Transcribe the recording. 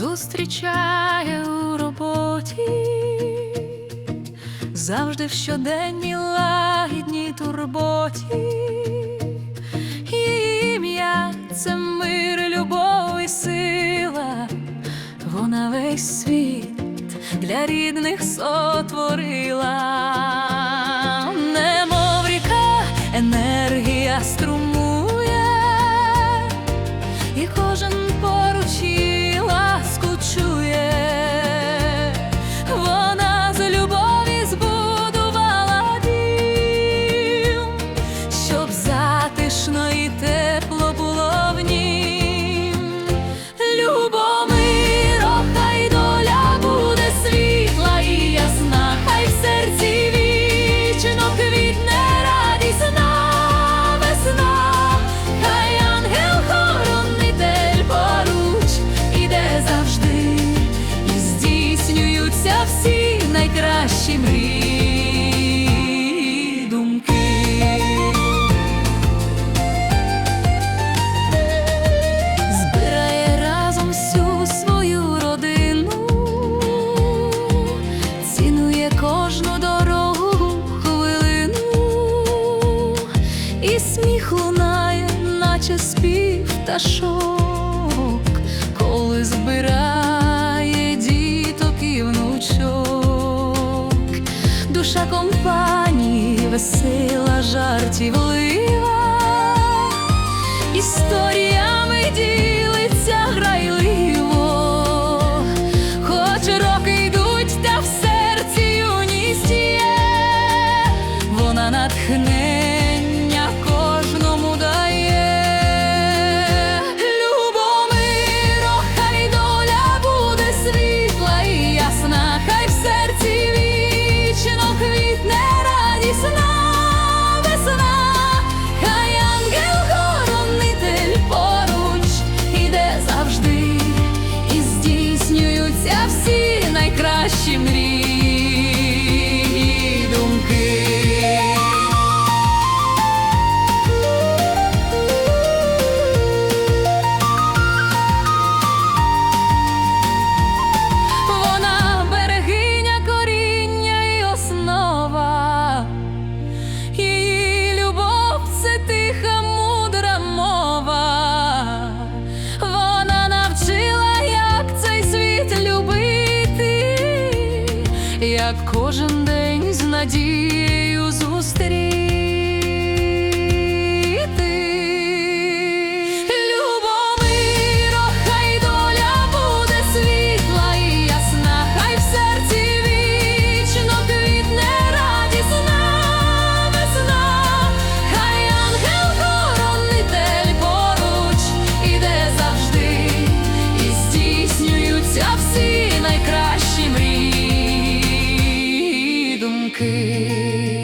зустрічає у роботі, завжди в щоденній лагідній турботі. Її ім'я це мир, любов і сила. Вона весь світ для рідних сотворила, всі найкращі мрії думки. збирає разом всю свою родину, цінує кожну дорогу хвилину, і сміх лунає, наче спів пташок, коли збирає весела, жартівлива. Історіями ділиться грайливо, хоч роки йдуть, та в серці юність є, вона натхнення як кожен день з надією зустріти. жінки.